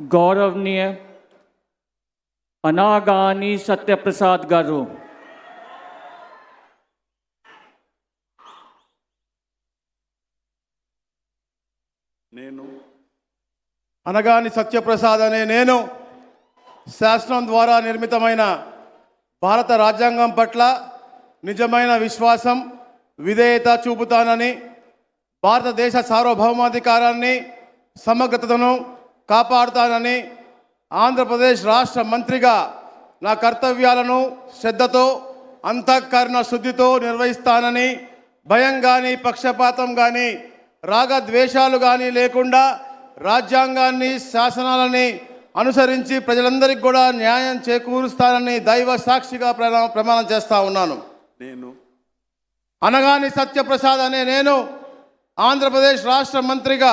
గౌరవనీయ అనాగాని సత్యప్రసాద్ గారు. నేను అనగాని సత్యప్రసాద్ అనే నేను శాసనం ద్వారా నిర్మితమైన భారత రాజ్యాంగం పట్ల నిజమైన విశ్వాసం విధేయత చూపుతానని భారతదేశ సార్వభౌమాధికారాన్ని సమగ్రతను కాపాడుతానని ఆంధ్రప్రదేశ్ రాష్ట్ర మంత్రిగా నా కర్తవ్యాలను శ్రద్ధతో అంతఃకరణ శుద్ధితో నిర్వహిస్తానని భయం కానీ పక్షపాతం కానీ రాగద్వేషాలు కానీ లేకుండా రాజ్యాంగాన్ని శాసనాలని అనుసరించి ప్రజలందరికీ కూడా న్యాయం చేకూరుస్తానని దైవ సాక్షిగా ప్రమా- ప్రమాణం చేస్తా ఉన్నాను. నేను అనగాని సత్యప్రసాద్ అనే నేను ఆంధ్రప్రదేశ్ రాష్ట్ర మంత్రిగా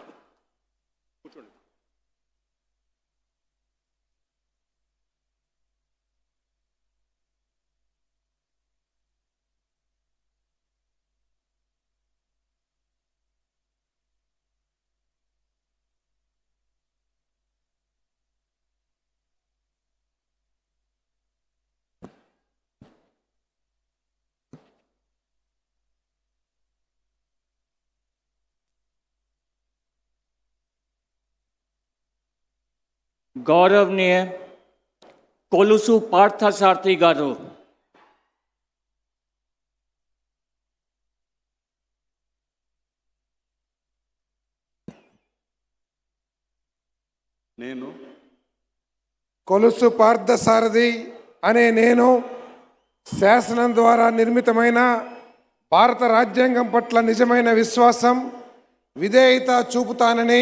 గౌరవనీయ కొలుసు పార్థసారథి గారు నేను కొలుసు పార్థసారథి అనే నేను శాసనం ద్వారా నిర్మితమైన భారత రాజ్యాంగం పట్ల నిజమైన విశ్వాసం విధేయత చూపుతానని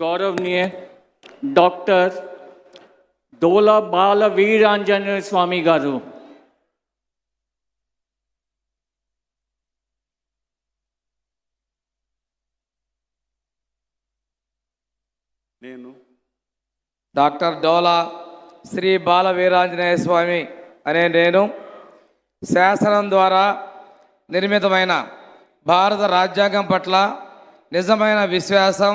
గౌరవనీయ డాక్టర్ దోల బాల వీరాంజనేయ స్వామి గారు. నేను డాక్టర్ దోల శ్రీ బాల వీరాంజనేయ స్వామి అనే నేను శాసనం ద్వారా నిర్మితమైన భారత రాజ్యాంగం పట్ల నిజమైన విశ్వాసం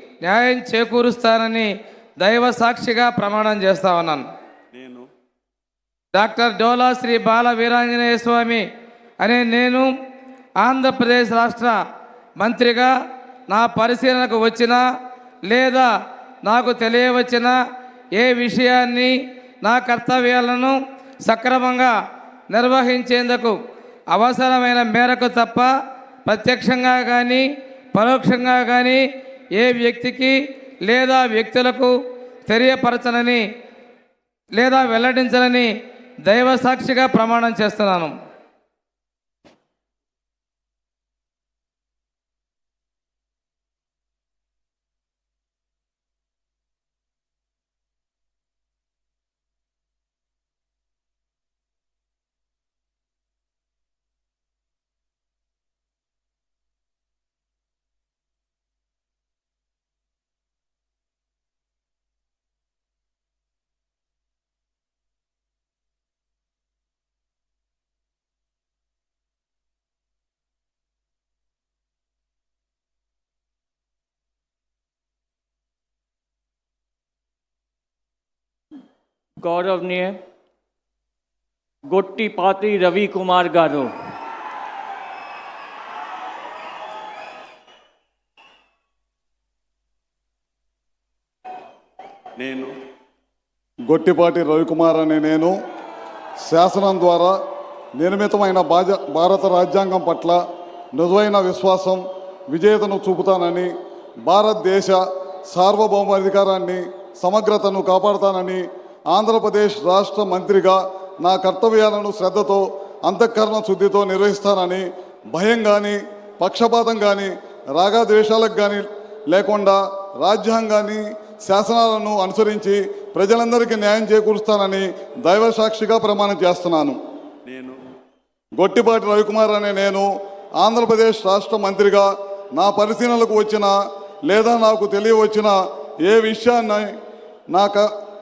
న్యాయం చేకూరుస్తానని దైవ సాక్షిగా ప్రమాణం చేస్తా ఉన్నాను. నేను డాక్టర్ డోలా శ్రీ బాల వీరాంజనేయ స్వామి అనే నేను ఆంధ్రప్రదేశ్ రాష్ట్ర మంత్రిగా నా పరిశీలనకు వచ్చిన లేదా నాకు తెలియవచ్చిన ఏ విషయాన్ని నా కర్తవ్యాలను సక్రమంగా నిర్వహించేందుకు అవసరమైన మేరకు తప్ప ప్రత్యక్షంగా కానీ పరోక్షంగా కానీ ఏ వ్యక్తికి లేదా వ్యక్తులకు తెలియపరచనని లేదా వెల్లడించనని దైవ సాక్షిగా ప్రమాణం చేస్తున్నాను. గౌరవనీయ గొట్టిపాతి రవి కుమార్ గారు నేను గొట్టిపాటి రవికుమార్ అనే నేను శాసనం ద్వారా నిర్మితమైన బాజ భారత రాజ్యాంగం పట్ల నిజమైన విశ్వాసం విజేతను చూపుతానని భారతదేశ సార్వభౌమాధికారాన్ని సమగ్రతను కాపాడుతానని ఆంధ్రప్రదేశ్ రాష్ట్ర మంత్రిగా నా కర్తవ్యాలను శ్రద్ధతో అంతఃకరణ శుద్ధితో నిర్వహిస్తానని భయం కానీ పక్షపాతం కానీ రాగద్వేషాలకు కానీ లేకుండా రాజ్యాంగాన్ని శాసనాలను అనుసరించి ప్రజలందరికీ న్యాయం చేకూరుస్తానని దైవ సాక్షిగా ప్రమాణం చేస్తున్నాను. నేను గొట్టిపాటి రవికుమార్ అనే నేను ఆంధ్రప్రదేశ్ రాష్ట్ర మంత్రిగా నా పరిశీలనలకు వచ్చిన లేదా నాకు తెలియవచ్చిన ఏ విషయాన్ని నా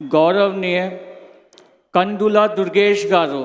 గౌరవనీయ కందుల దుర్గేష్ గారు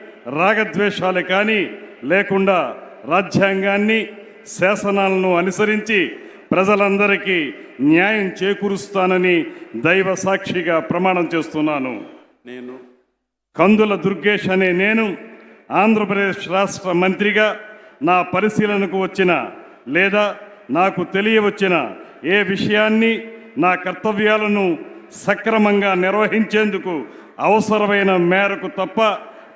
రాగద్వేషాలు కానీ లేకుండా రాజ్యాంగాన్ని శాసనాలను అనుసరించి ప్రజలందరికీ న్యాయం చేకూరుస్తానని దైవ సాక్షిగా ప్రమాణం చేస్తున్నాను. నేను కందుల దుర్గేష్ అనే నేను ఆంధ్రప్రదేశ్ రాష్ట్ర మంత్రిగా నా పరిశీలనకు వచ్చిన లేదా నాకు తెలియవచ్చిన ఏ విషయాన్ని నా కర్తవ్యాలను సక్రమంగా నిర్వహించేందుకు అవసరమైన మేరకు తప్ప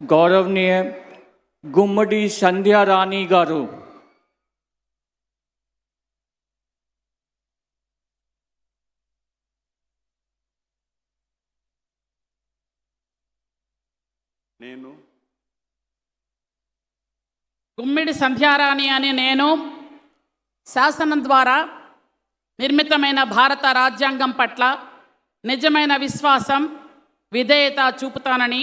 గౌరవనీయ గుమ్మడి సంధ్యా రాణి గారు. నేను గుమ్మిడి సంధ్యారాణి అని నేను శాసనం ద్వారా నిర్మితమైన భారత రాజ్యాంగం పట్ల నిజమైన విశ్వాసం విధేయత చూపుతానని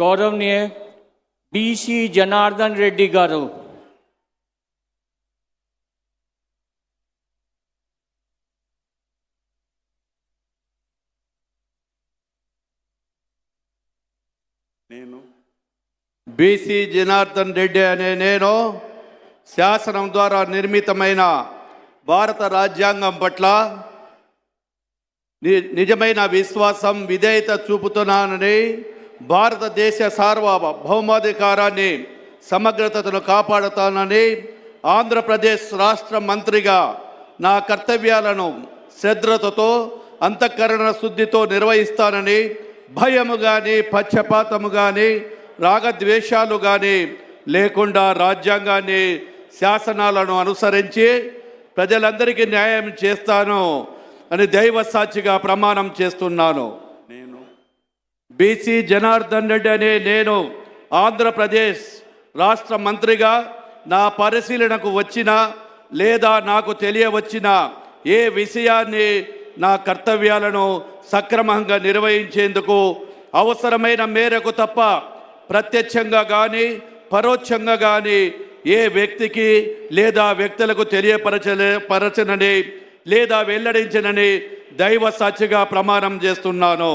గౌరవనీయ బీసీ జనార్దన్ రెడ్డి గారు. నేను బీసీ జనార్దన్ రెడ్డి అనే నేను శాసనం ద్వారా నిర్మితమైన భారత రాజ్యాంగం పట్ల ని- నిజమైన విశ్వాసం విధేయత చూపుతున్నానని భారతదేశ సార్వభౌమాధికారాన్ని సమగ్రతను కాపాడుతానని ఆంధ్రప్రదేశ్ రాష్ట్ర మంత్రిగా నా కర్తవ్యాలను శ్రద్ధతో అంతఃకరణ శుద్ధితో నిర్వహిస్తానని భయము కానీ పక్షపాతము కానీ రాగద్వేషాలు కానీ లేకుండా రాజ్యాంగాన్ని శాసనాలను అనుసరించి ప్రజలందరికీ న్యాయం చేస్తాను అని దైవ సాక్షిగా ప్రమాణం చేస్తున్నాను. బీసీ జనార్దన్ రెడ్డి అనే నేను ఆంధ్రప్రదేశ్ రాష్ట్ర మంత్రిగా నా పరిశీలనకు వచ్చిన లేదా నాకు తెలియవచ్చిన ఏ విషయాన్ని నా కర్తవ్యాలను సక్రమంగా నిర్వహించేందుకు అవసరమైన మేరకు తప్ప ప్రత్యక్షంగా కానీ పరోక్షంగా కానీ ఏ వ్యక్తికి లేదా వ్యక్తులకు తెలియపరచలే పరచనని లేదా వెల్లడించనని దైవ సాక్షిగా ప్రమాణం చేస్తున్నాను.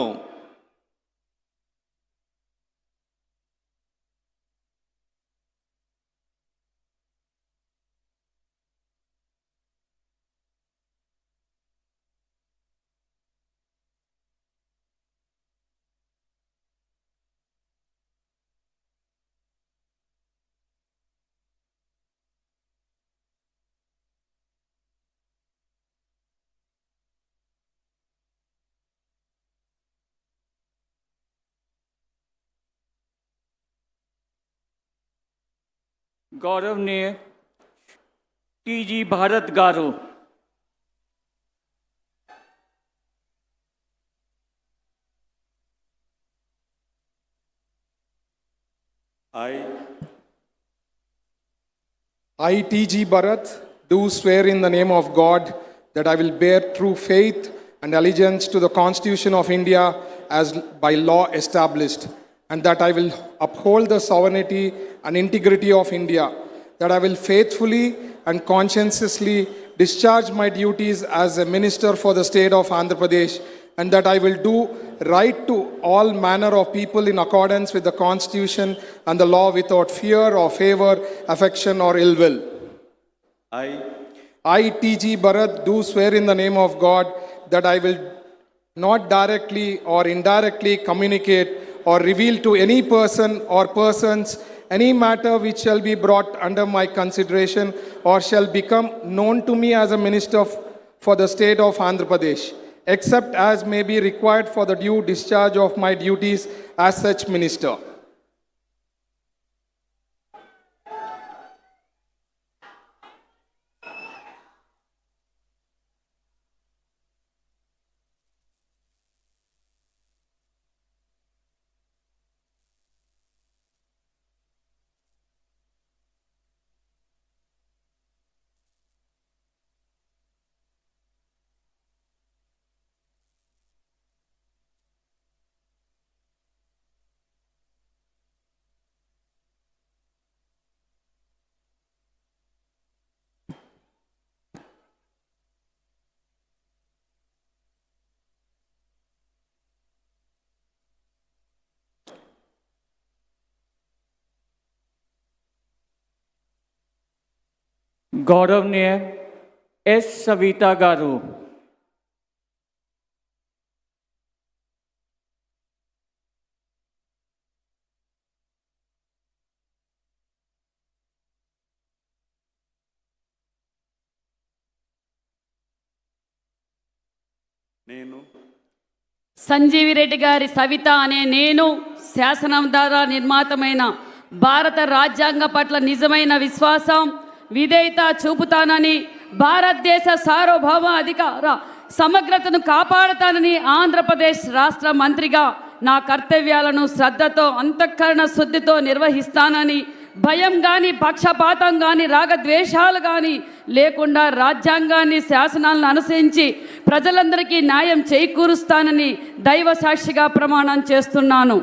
गौरव ने टीजी भारत गारो। I TG Bharat do swear in the name of God that I will bear true faith and allegiance to the Constitution of India as by law established and that I will uphold the sovereignty and integrity of India, that I will faithfully and conscientiously discharge my duties as a minister for the state of Andhra Pradesh, and that I will do right to all manner of people in accordance with the Constitution and the law without fear or favor, affection, or ill will. I I, T.G. Bharat, do swear in the name of God that I will not directly or indirectly communicate or reveal to any person or persons any matter which shall be brought under my consideration or shall become known to me as a minister for the state of Andhra Pradesh, except as may be required for the due discharge of my duties as such minister. గౌరవనీయ S. Savitha గారు. నేను సంజీవి రెడ్డి గారి సవిత అనే నేను శాసనం ద్వారా నిర్మాతమైన భారత రాజ్యాంగ పట్ల నిజమైన విశ్వాసం విధేయత చూపుతానని భారతదేశ సార్వభౌమ అధికార సమగ్రతను కాపాడుతానని ఆంధ్రప్రదేశ్ రాష్ట్ర మంత్రిగా నా కర్తవ్యాలను శ్రద్ధతో అంతఃకరణ శుద్ధితో నిర్వహిస్తానని భయం కానీ పక్షపాతం కానీ రాగద్వేషాలు కానీ లేకుండా రాజ్యాంగాన్ని శాసనాలను అనుసరించి ప్రజలందరికీ న్యాయం చేకూరుస్తానని దైవ సాక్షిగా ప్రమాణం చేస్తున్నాను.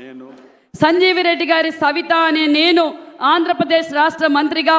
నేను సంజీవి రెడ్డి గారి సవిత అనే నేను ఆంధ్రప్రదేశ్ రాష్ట్ర మంత్రిగా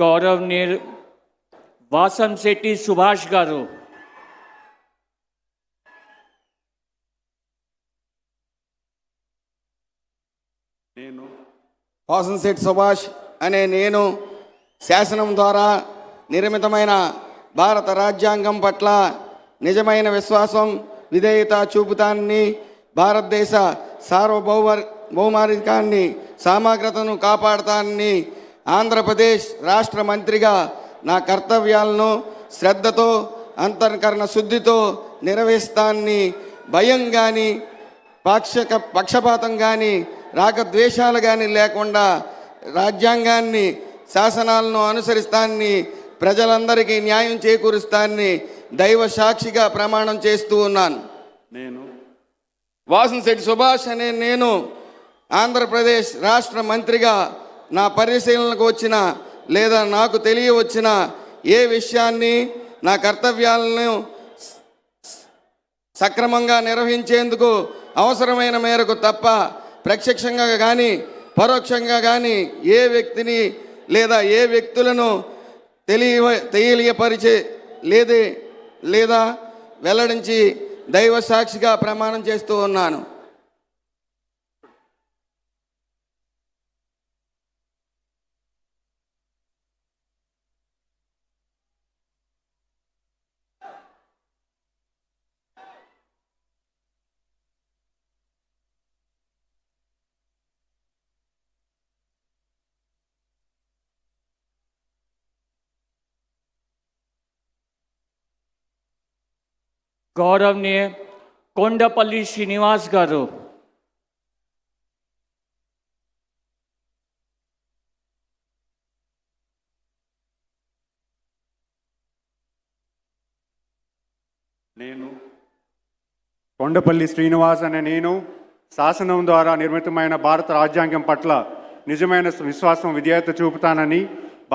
గౌరవనీయ వాసం శెట్టి సుభాష్ గారు. నేను వాసంశెట్టి సుభాష్ అనే నేను శాసనం ద్వారా నిర్మితమైన భారత రాజ్యాంగం పట్ల నిజమైన విశ్వాసం విధేయత చూపుతానని భారతదేశ సార్వభౌమ భౌమాధికాన్ని సమగ్రతను కాపాడతాన్ని ఆంధ్రప్రదేశ్ రాష్ట్ర మంత్రిగా నా కర్తవ్యాలను శ్రద్ధతో అంతర్కరణ శుద్ధితో నిర్వహిస్తానని భయం కానీ పాక్షక పక్షపాతం కానీ రాగద్వేషాలు కానీ లేకుండా రాజ్యాంగాన్ని శాసనాలను అనుసరిస్తానని ప్రజలందరికీ న్యాయం చేకూరుస్తానని దైవ సాక్షిగా ప్రమాణం చేస్తూ ఉన్నాను. నేను వాసంశెట్టి సుభాష్ అనే నేను ఆంధ్రప్రదేశ్ రాష్ట్ర మంత్రిగా నా పరిశీలనకు వచ్చిన లేదా నాకు తెలియవచ్చిన ఏ విషయాన్ని నా కర్తవ్యాలను సక్రమంగా నిర్వహించేందుకు అవసరమైన మేరకు తప్ప ప్రత్యక్షంగా కానీ పరోక్షంగా కానీ ఏ వ్యక్తిని లేదా ఏ వ్యక్తులను తెలియ తెలియపరిచే లేదే లేదా వెల్లడించి దైవ సాక్షిగా ప్రమాణం చేస్తూ ఉన్నాను. గౌరవనీయ కొండపల్లి శ్రీనివాస్ గారు. నేను కొండపల్లి శ్రీనివాస్ అనే నేను శాసనం ద్వారా నిర్మితమైన భారత రాజ్యాంగం పట్ల నిజమైన విశ్వాసం విధేయత చూపుతానని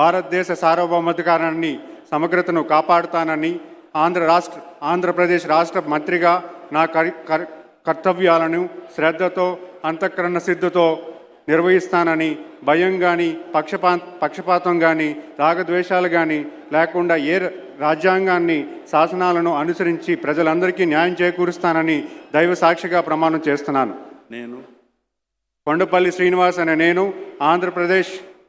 భారతదేశ సార్వభౌమధికారాన్ని సమగ్రతను కాపాడుతానని ఆంధ్ర రాష్ట్ర ఆంధ్రప్రదేశ్ రాష్ట్ర మంత్రిగా నా కర్- కర్- కర్తవ్యాలను శ్రద్ధతో అంతఃకరణ సిద్ధతో నిర్వహిస్తానని భయం కానీ పక్షపా పక్షపాతం కానీ రాగద్వేషాలు కానీ లేకుండా ఏ రాజ్యాంగాన్ని శాసనాలను అనుసరించి ప్రజలందరికీ న్యాయం చేకూరుస్తానని దైవ సాక్షిగా ప్రమాణం చేస్తున్నాను. నేను కొండపల్లి శ్రీనివాస్ అనే నేను ఆంధ్రప్రదేశ్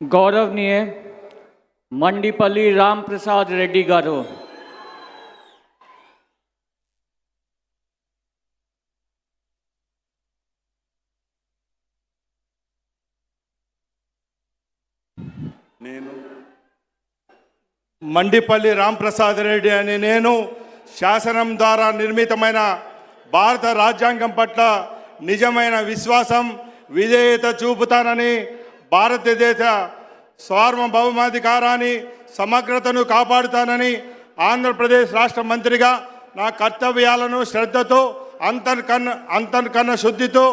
గౌరవనీయ మండిపల్లి రాంప్రసాద్ రెడ్డి గారు. నేను మండిపల్లి రాంప్రసాద్ రెడ్డి అని నేను శాసనం ద్వారా నిర్మితమైన భారత రాజ్యాంగం పట్ల నిజమైన విశ్వాసం విధేయత చూపుతానని భారతదేశ సార్వభౌమాధికారాన్ని సమగ్రతను కాపాడుతానని ఆంధ్రప్రదేశ్ రాష్ట్ర మంత్రిగా నా కర్తవ్యాలను శ్రద్ధతో అంతర్కన్న అంతర్కన్న శుద్ధితో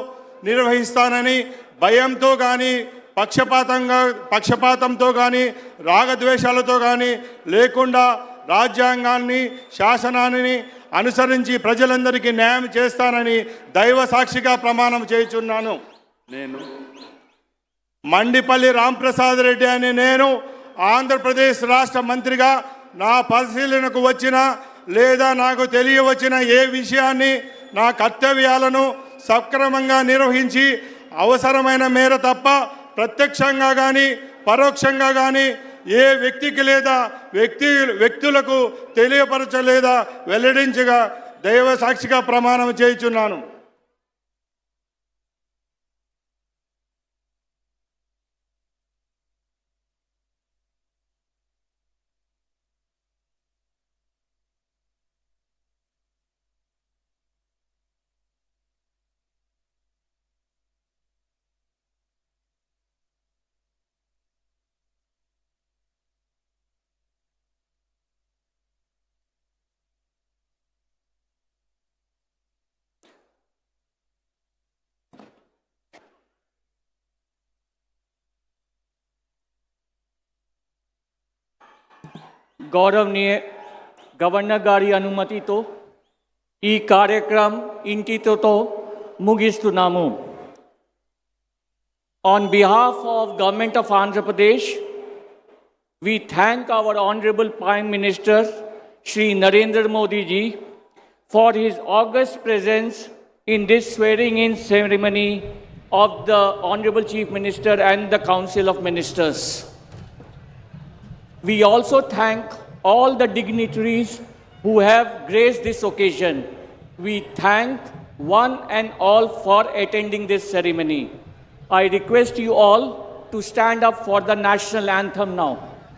నిర్వహిస్తానని భయంతో కానీ పక్షపాతంగా పక్షపాతంతో కానీ రాగద్వేషాలతో కానీ లేకుండా రాజ్యాంగాన్ని శాసనాన్ని అనుసరించి ప్రజలందరికీ న్యాయం చేస్తానని దైవ సాక్షిగా ప్రమాణం చేయుచున్నాను. నేను మండిపల్లి రాంప్రసాద్ రెడ్డి అని నేను ఆంధ్రప్రదేశ్ రాష్ట్ర మంత్రిగా నా పరిశీలనకు వచ్చిన లేదా నాకు తెలియవచ్చిన ఏ విషయాన్ని నా కర్తవ్యాలను సక్రమంగా నిర్వహించి అవసరమైన మేర తప్ప ప్రత్యక్షంగా కానీ పరోక్షంగా కానీ ఏ వ్యక్తికి లేదా వ్యక్తి వ్యక్తులకు తెలియపరచలేదా వెల్లడించగా దైవ సాక్షిగా ప్రమాణం చేయుచున్నాను. గౌరవనీయ గవర్నర్ గారి అనుమతితో ఈ కార్యక్రమం ఇంటితో ముగిస్తున్నాము On behalf of Government of Andhra Pradesh, we thank our Honorable Prime Minister Shri Narendra Modi ji for his august presence in this swearing-in ceremony of the Honorable Chief Minister and the Council of Ministers. We also thank all the dignitaries who have graced this occasion. We thank one and all for attending this ceremony. I request you all to stand up for the national anthem now.